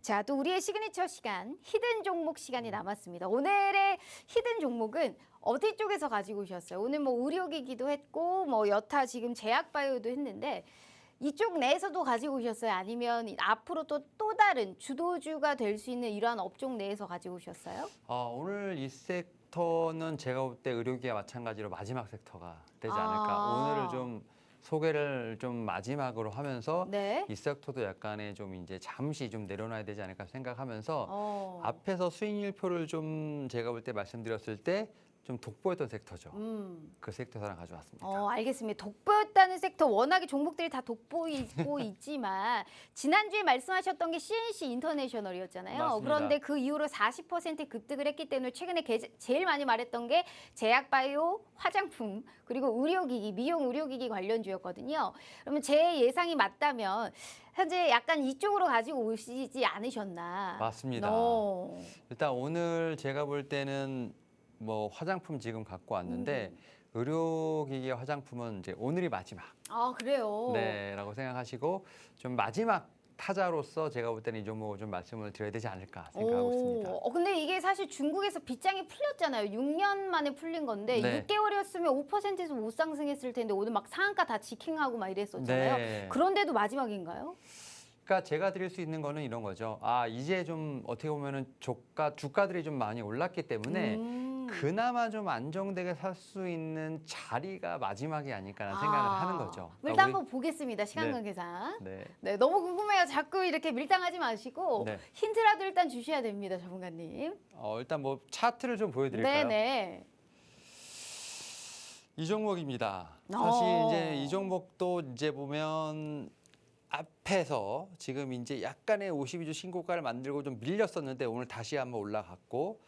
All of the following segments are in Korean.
자, 또 우리의 시그니처 시간, 히든 종목 시간이 남았습니다. 오늘의 히든 종목은 어디 쪽에서 가지고 오셨어요? 오늘 뭐 의료기기도 했고, 뭐 여타 지금 제약바이오도 했는데, 이쪽 내에서도 가지고 오셨어요? 아니면 앞으로 또, 또 다른 주도주가 될 수 있는 이러한 업종 내에서 가지고 오셨어요? 아, 오늘 이 섹터는 제가 볼 때 의료기와 마찬가지로 마지막 섹터가 되지 않을까. 아. 오늘을 좀 소개를 좀 마지막으로 하면서 네. 이 섹터도 약간의 좀 이제 잠시 좀 내려놔야 되지 않을까 생각하면서 어. 앞에서 수익률표를 좀 제가 볼 때 말씀드렸을 때 좀 독보였던 섹터죠. 음. 그 섹터 하나 가져왔습니다. 어, 알겠습니다. 독보였다는 섹터 워낙에 종목들이 다 독보이고 있지만 지난주에 말씀하셨던 게 CNC 인터내셔널이었잖아요. 맞습니다. 그런데 그 이후로 40% 급등을 했기 때문에 최근에 게- 제일 많이 말했던 게 제약 바이오, 화장품, 그리고 의료기기, 미용 의료기기 관련주였거든요. 그러면 제 예상이 맞다면 현재 약간 이쪽으로 가지고 오시지 않으셨나? 맞습니다. 어. 일단 오늘 제가 볼 때는 뭐 화장품 지금 갖고 왔는데 음. 의료기기 화장품은 이제 오늘이 마지막. 아, 그래요? 네라고 생각하시고 좀 마지막 타자로서 제가 볼 때는 이 종목을 좀 말씀을 드려야 되지 않을까 생각하고 오, 있습니다. 어, 근데 이게 사실 중국에서 빗장이 풀렸잖아요. 6년 만에 풀린 건데 네. 6개월이었으면 5%에서 못 상승했을 텐데 오늘 막 상한가 다 지킹하고 막 이랬었잖아요. 네. 그런데도 마지막인가요? 그러니까 제가 드릴 수 있는 거는 이런 거죠. 아 이제 좀 어떻게 보면은 주가 주가들이 좀 많이 올랐기 때문에 음. 그나마 좀 안정되게 살 수 있는 자리가 마지막이 아닐까라는 생각을 아, 하는 거죠. 그러니까 한번 보겠습니다. 시간관 계산. 우리- 네. 네, 너무 궁금해요. 자꾸 이렇게 밀당하지 마시고 네. 힌트라도 일단 주셔야 됩니다, 전문가님. 어, 일단 뭐 차트를 좀 보여드릴까요? 네, 네. 이 종목입니다. 어. 사실 이제 이 종목도 이제 보면 앞에서 지금 이제 약간의 52주 신고가를 만들고 좀 밀렸었는데 오늘 다시 한번 올라갔고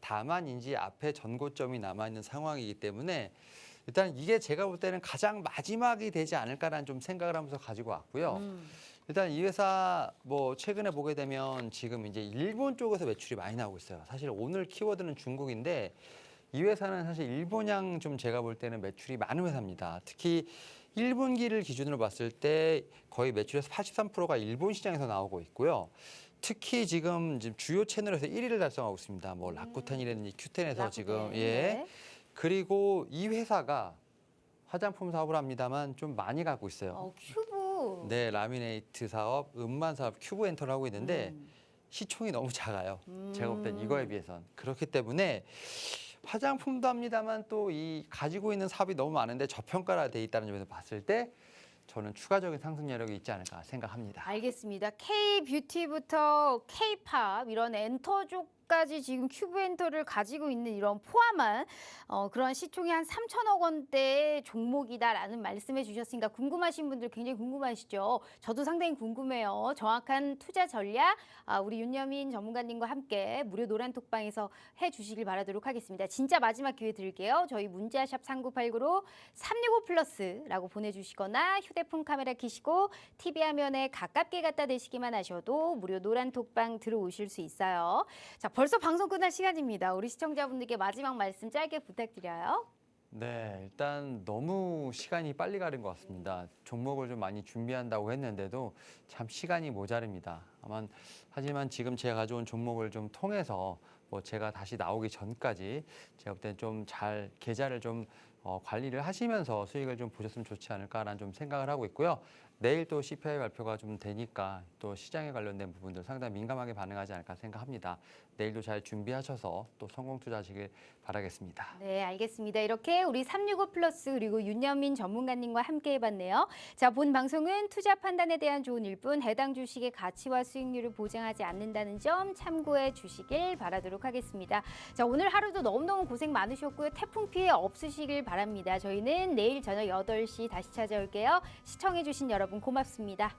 다만 이제 앞에 전고점이 남아 있는 상황이기 때문에 일단 이게 제가 볼 때는 가장 마지막이 되지 않을까라는 좀 생각을 하면서 가지고 왔고요. 음. 일단 이 회사 뭐 최근에 보게 되면 지금 이제 일본 쪽에서 매출이 많이 나오고 있어요. 사실 오늘 키워드는 중국인데 이 회사는 사실 일본향 좀 제가 볼 때는 매출이 많은 회사입니다. 특히 1분기를 기준으로 봤을 때 거의 매출에서 83%가 일본 시장에서 나오고 있고요. 특히 지금 지금 주요 채널에서 1위를 달성하고 있습니다. 뭐 라쿠텐이라든지 큐텐에서 지금 라쿠텐. 예. 네. 그리고 이 회사가 화장품 사업을 합니다만 좀 많이 갖고 있어요. 어, 큐브. 네, 라미네이트 사업, 음반 사업, 큐브 엔터를 하고 있는데 음. 시총이 너무 작아요. 제가 볼땐 음. 이거에 비해선 그렇기 때문에 화장품도 합니다만 또 이 가지고 있는 사업이 너무 많은데 저평가가 돼 있다는 점에서 봤을 때 저는 추가적인 상승 여력이 있지 않을까 생각합니다. 알겠습니다. K 뷰티부터 K 팝 이런 엔터족 까지 지금 큐브 엔터를 가지고 있는 이런 포함한 어, 그런 시총이 한 3천억 원대의 종목이다라는 말씀해 주셨으니까 궁금하신 분들 굉장히 궁금하시죠? 저도 상당히 궁금해요. 정확한 투자 전략 아, 우리 윤여민 전문가님과 함께 무료 노란 톡방에서 해 주시길 바라도록 하겠습니다. 진짜 마지막 기회 드릴게요. 저희 문자샵 3989로 365 플러스라고 보내주시거나 휴대폰 카메라 켜시고 TV 화면에 가깝게 갖다 대시기만 하셔도 무료 노란 톡방 들어오실 수 있어요. 자, 벌써 방송 끝날 시간입니다. 우리 시청자분들께 마지막 말씀 짧게 부탁드려요. 네, 일단 너무 시간이 빨리 가는 것 같습니다. 종목을 좀 많이 준비한다고 했는데도 참 시간이 모자릅니다. 아마 하지만 지금 제가 가져온 종목을 좀 통해서 뭐 제가 다시 나오기 전까지 제가 볼땐좀잘 계좌를 좀 어, 관리를 하시면서 수익을 좀 보셨으면 좋지 않을까라는 좀 생각을 하고 있고요. 내일 또 CPI 발표가 좀 되니까 또 시장에 관련된 부분들 상당히 민감하게 반응하지 않을까 생각합니다. 내일도 잘 준비하셔서 또 성공 투자하시길 바라겠습니다. 네, 알겠습니다. 이렇게 우리 365 플러스 그리고 윤여민 전문가님과 함께 해봤네요. 자, 본 방송은 투자 판단에 대한 좋은 일뿐 해당 주식의 가치와 수익률을 보장하지 않는다는 점 참고해 주시길 바라도록 하겠습니다. 자, 오늘 하루도 너무너무 고생 많으셨고요. 태풍 피해 없으시길 바랍니다. 저희는 내일 저녁 8시 다시 찾아올게요. 시청해 주신 여러분 고맙습니다.